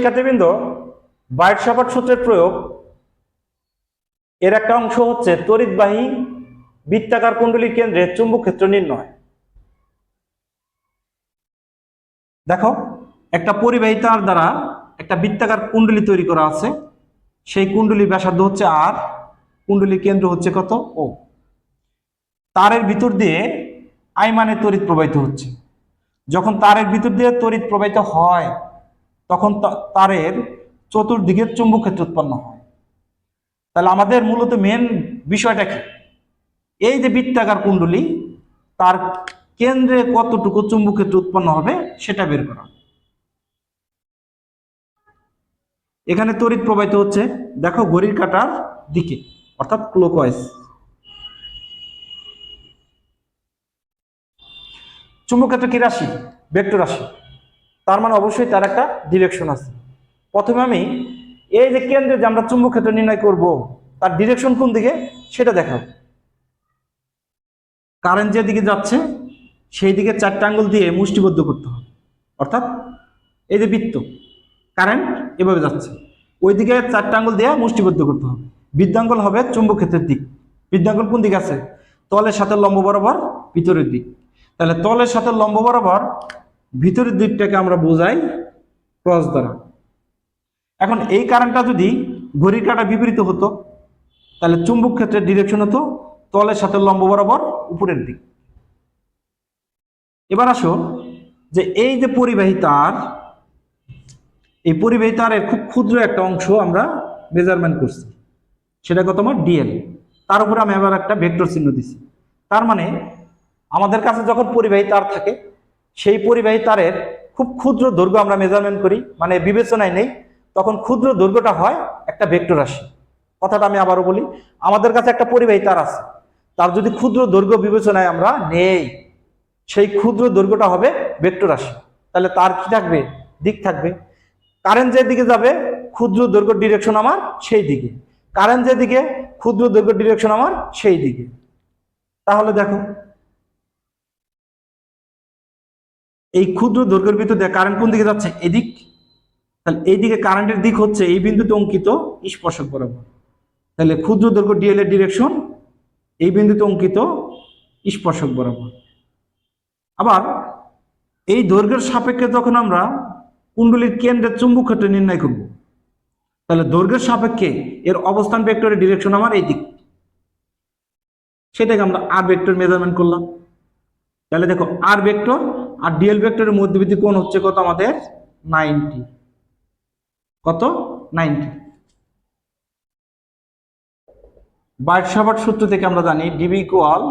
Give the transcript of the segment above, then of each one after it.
শিক্ষার্থীবৃন্দ, বাইট সাপাট সূত্রের প্রয়োগ। এর একটা অংশ হচ্ছে তড়িৎবাহী বৃত্তাকার কুণ্ডলীর কেন্দ্রে চুম্বক ক্ষেত্র নির্ণয়। দেখো, একটা পরিবাহী তার দ্বারা একটা বৃত্তাকার কুণ্ডলী তৈরি করা আছে। সেই কুণ্ডলীর ব্যাসার্ধ হচ্ছে আর কুণ্ডলীর কেন্দ্র হচ্ছে কত? ও তারের ভিতর দিয়ে আই মানে তড়িৎ প্রবাহিত হচ্ছে। যখন তারের ভিতর দিয়ে তড়িৎ প্রবাহিত হয় তখন তারের চতুর্দিকে চুম্বক ক্ষেত্র উৎপন্ন হয়। তাহলে আমাদের মূলত মেন বিষয়টা কি? এই যে বৃত্তাকার কুণ্ডলী, তার কেন্দ্রে কতটুকু চুম্বক ক্ষেত্র উৎপন্ন হবে সেটা বের করা এখানে তড়িৎ প্রবাহিত হচ্ছে, দেখো ঘড়ির কাটার দিকে, অর্থাৎ ক্লোকওয়াইজ চুম্বক ক্ষেত্র কি রাশি? ভেক্টর রাশি। তার মানে অবশ্যই তার একটা ডিরেকশন আছে। প্রথমে আমি এই যে কেন্দ্রে যে আমরা চুম্বক ক্ষেত্র নির্ণয় করব, তার ডিরেকশন কোন দিকে, সেটা দেখাবো। কারেন্ট যেদিকে যাচ্ছে, সেই দিকে চারটা আঙ্গুল দিয়ে মুষ্টিবদ্ধ করতে হবে। অর্থাৎ এই যে বৃত্ত কারেন্ট এভাবে যাচ্ছে। ওই দিকে চারটা আঙ্গুল দিয়ে মুষ্টিবদ্ধ করতে হবে। বৃদ্ধাঙ্গুল হবে চুম্বক ক্ষেত্রের দিক। বৃদ্ধাঙ্গুল কোন দিকে আছে? তলের সাথে লম্ব বরাবর ভিতরের দিক। তাহলে তলের সাথে লম্ব বরাবর ভিতরের দিকটাকে আমরা বোঝাই ক্রস দ্বারা। এখন এই কারেন্টটা যদি ঘড়ির কাটা বিপরীত হতো, তাহলে চুম্বক ক্ষেত্রের ডিরেকশন হতো তলের সাথে লম্ব বরাবর উপরের দিক। এবার আসো যে এই যে পরিবাহী তার, এই পরিবাহী তারের খুব ক্ষুদ্র একটা অংশ আমরা মেজারমেন্ট করছি। সেটা কত আমার ডিএল তার উপরে আমি আবার একটা ভেক্টর চিহ্ন দিছি। তার মানে আমাদের কাছে যখন পরিবাহী তার থাকে সেই পরিবাহী তারের খুব ক্ষুদ্র দৈর্ঘ্য আমরা মেজারমেন্ট করি মানে বিবেচনায় নেই। তখন ক্ষুদ্র দৈর্ঘ্যটা হয় একটা ভেক্টর রাশি। কথাটা আমি আবারও বলি, আমাদের কাছে একটা পরিবাহী তার আছে। তার যদি ক্ষুদ্র দৈর্ঘ্য বিবেচনায় আমরা নেই, সেই ক্ষুদ্র দৈর্ঘ্যটা হবে ভেক্টর রাশি। তাহলে তার কি থাকবে? দিক থাকবে। কারেন্ট যেদিকে যাবে, ক্ষুদ্র দৈর্ঘ্য ডিরেকশন আমার সেই দিকে। কারেন্ট যেদিকে ক্ষুদ্র দৈর্ঘ্য ডিরেকশন আমার সেই দিকে। তাহলে দেখো এই ক্ষুদ্র দৈর্ঘ্যের ভিতর দিয়ে কারেন্ট কোন দিকে যাচ্ছে? এদিক। তাহলে এইদিকে কারেন্টের দিক হচ্ছে এই বিন্দুতে অঙ্কিত স্পর্শক বরাবর। তাহলে ক্ষুদ্র দৈর্ঘ্য ডিএল এর ডিরেকশন এই বিন্দুতে অঙ্কিত স্পর্শক বরাবর। আবার এই দৈর্ঘ্যের সাপেক্ষে যখন আমরা কুণ্ডলীর কেন্দ্রের চুম্বক ক্ষেত্র নির্ণয় করব, তাহলে দৈর্ঘ্যের সাপেক্ষে এর অবস্থান ভেক্টরের ডিরেকশন আমার এই দিক। সেটাকে আমরা আর ভেক্টর মেজারমেন্ট করলাম। তাহলে দেখো আর ভেক্টর আর ডিএল ভেক্টরের মধ্যবর্তী কোণ হচ্ছে কত আমাদের? নাইনটি। কত? নাইনটি। বাইট সাবাট সূত্র থেকে আমরা জানি d B equal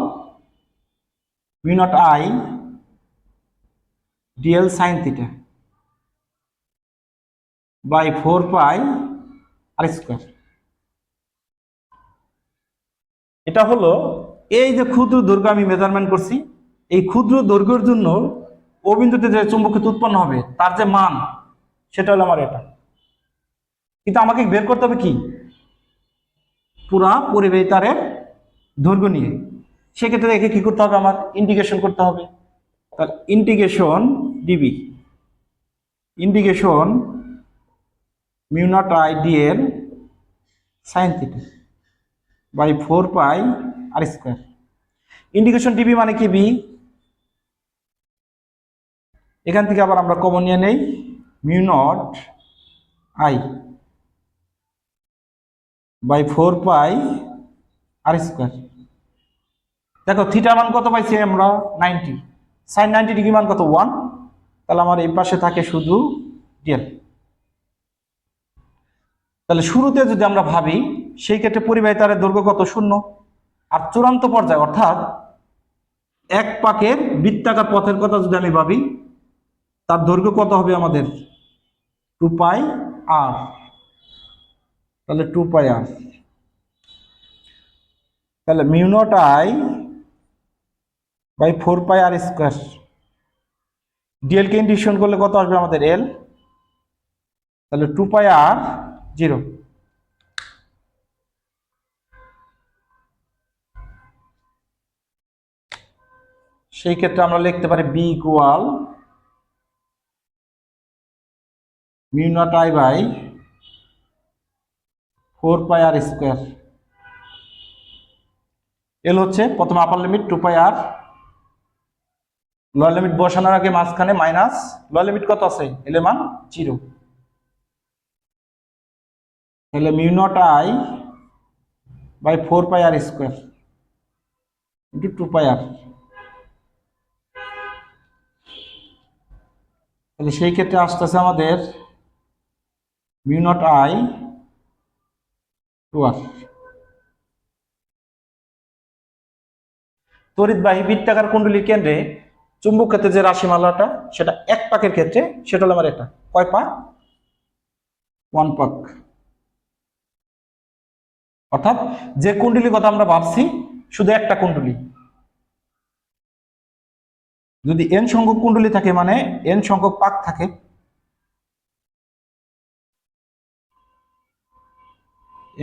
naught I d l sine theta by four pi r square এটা হলো এই যে ক্ষুদ্র দৈর্ঘ্য আমি মেজারমেন্ট করছি, এই ক্ষুদ্র দৈর্ঘ্যের জন্য ও বিন্দুতে যে চুম্বক ক্ষেত্র উৎপন্ন হবে, তার যে মান, সেটা হলো আমার এটা। কিন্তু আমাকে বের করতে হবে কি? পুরা পরিবাহী তারের দৈর্ঘ্য নিয়ে। সেক্ষেত্রে একে কি করতে হবে? আমার ইন্টিগ্রেশন করতে হবে। তাহলে integration d B integration mu naught I d l sine theta by four pi r square integration d B মানে কি বি এখান থেকে আবার আমরা কমন নিয়ে নেই mu naught I by four pi r square দেখো থিটা মান কত পাইছি আমরা? নাইনটি সাইন নাইনটি ডিগ্রি মান কত? ওয়ান তাহলে আমার এই পাশে থাকে শুধু ডিএল তাহলে শুরুতে যদি আমরা ভাবি, সেই ক্ষেত্রে পরিবাহী তারের দৈর্ঘ্য কত? শূন্য। আর চূড়ান্ত পর্যায়ে, অর্থাৎ এক পাকের বৃত্তাকার পথের কথা যদি আমি ভাবি তার দৈর্ঘ্য কত হবে আমাদের? টু পাই আর তাহলে টু পাই আর তাহলে mu naught I by four pi r square ডিএলকে ইন্ডিকশন করলে কত আসবে আমাদের এল তাহলে টু পাই আর জিরো সেই ক্ষেত্রে আমরা লিখতে পারি B equal mu naught I by four pi r square. L হচ্ছে প্রথম upper limit two pi r. Lower limit বসানোর আগে মাঝখানে মাইনাস লোয়ার লিমিট কত আছে? এলে মান জিরো তাহলে mu naught I by four pi r square into two pi r. তাহলে সেই ক্ষেত্রে আসতেছে আমাদের mu naught I, two r তড়িৎবাহী বৃত্তাকার কুণ্ডলীর কেন্দ্রে চুম্বক ক্ষেত্রে যে রাশিমালাটা, সেটা এক পাকের ক্ষেত্রে, সেটা হলো আমার এটা। কয় পাক? ওয়ান পাক। অর্থাৎ যে কুণ্ডলীর কথা আমরা ভাবছি, শুধু একটা কুণ্ডলী। যদি এন সংখ্যক কুণ্ডলী থাকে মানে এন সংখ্যক পাক থাকে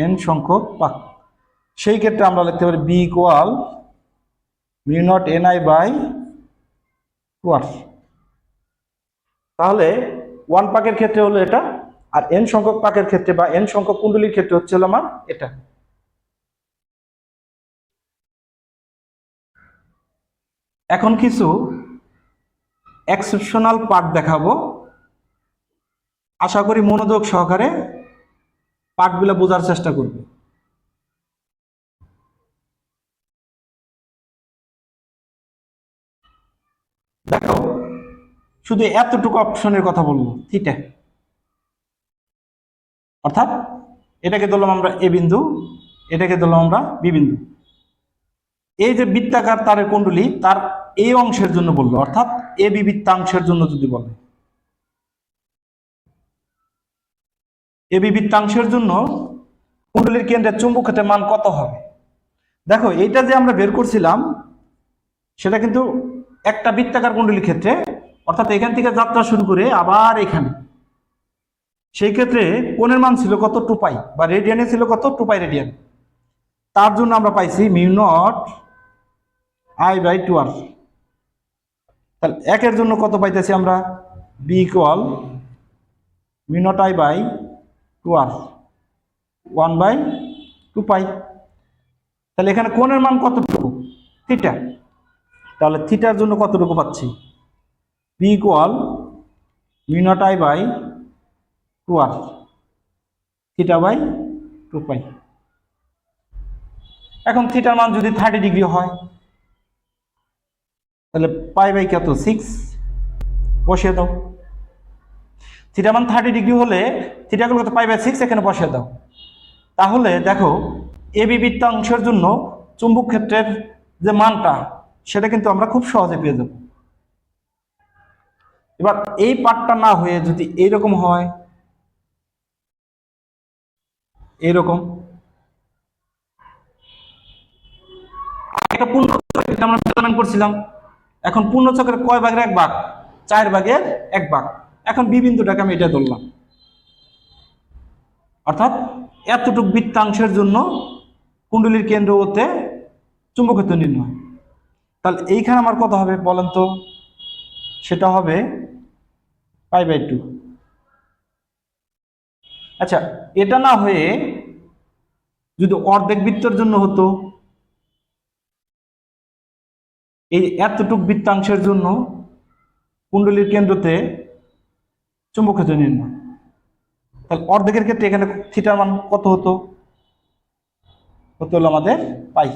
এন সংখ্যক পাক। সেই ক্ষেত্রে আমরা লিখতে পারি B equal mu naught N I by two তাহলে ওয়ান পাকের ক্ষেত্রে হলো এটা, আর এন সংখ্যক পাকের ক্ষেত্রে বা এন সংখ্যক কুণ্ডলীর ক্ষেত্রে হচ্ছে আমার এটা। এখন কিছু এক্সেপশনাল পার্ট দেখাবো। আশা করি মনোযোগ সহকারে পার্টগুলো বোঝার চেষ্টা করবে। দেখো, শুধু এতটুকু অপশনের কথা বলব, থিটা। অর্থাৎ, এটাকে ধরলাম আমরা এ বিন্দু, এটাকে ধরলাম আমরা বি বিন্দু। এই যে বৃত্তাকার তারের কুণ্ডলী, তার এই অংশের জন্য বলল, অর্থাৎ এ বি বৃত্তাংশের জন্য যদি বলে। এ বি বৃত্তাংশের জন্য কুণ্ডলীর কেন্দ্রের চুম্বক ক্ষেত্রের মান কত হবে? দেখো, এইটা যে আমরা বের করছিলাম, সেটা কিন্তু একটা বৃত্তাকার কুণ্ডলীর ক্ষেত্রে, অর্থাৎ এখান থেকে যাত্রা শুরু করে আবার এখানে। সেই ক্ষেত্রে কোণের মান ছিল কত? টু পাই, বা রেডিয়ানে ছিল কত? Two pi radian. তার জন্য আমরা পাইছি mu naught I by two r. তাহলে একের জন্য কত পাইতেছি আমরা? B equal mu naught I by two r one by two pi তাহলে এখানে কোণের মান কতটুকু? থিটা তাহলে থিটার জন্য কতটুকু পাচ্ছি? B equal mu naught I by two r theta by two pi এখন থিটার মান যদি থার্টি ডিগ্রি হয়, তাহলে পাই বাই কত? সিক্স বসিয়ে দাও। থিটা মান থার্টি ডিগ্রি হলে থিটা কত পাই বাই সিক্স এখানে বসিয়ে দাও। তাহলে দেখো এ বি বৃত্তাংশের জন্য চুম্বক ক্ষেত্রের যে মানটা, সেটা কিন্তু আমরা খুব সহজে পেয়ে যাব। এবার এই পার্টটা না হয়ে যদি এইরকম হয়, এইরকম। একটা পূর্ণ করছিলাম। এখন পূর্ণ চক্রের কয় ভাগের এক ভাগ? চার ভাগের এক ভাগ। এখন বি বিন্দুটাকে আমি এটা ধরলাম। অর্থাৎ এতটুক বৃত্তাংশের জন্য কুণ্ডলীর কেন্দ্র হতে চুম্বকত্ব নির্ণয়। তাহলে এইখানে আমার কত হবে বলেন তো? সেটা হবে পাই বাই টু। আচ্ছা এটা না হয়ে যদি অর্ধেক বৃত্তের জন্য হতো, এই এতটুক বৃত্তাংশের জন্য কুণ্ডলীর কেন্দ্রতে চুম্বক ক্ষেত্র নির্ণয় তাহলে অর্ধেকের ক্ষেত্রে এখানে থিটার মান কত হতো? হতো হলো আমাদের পাই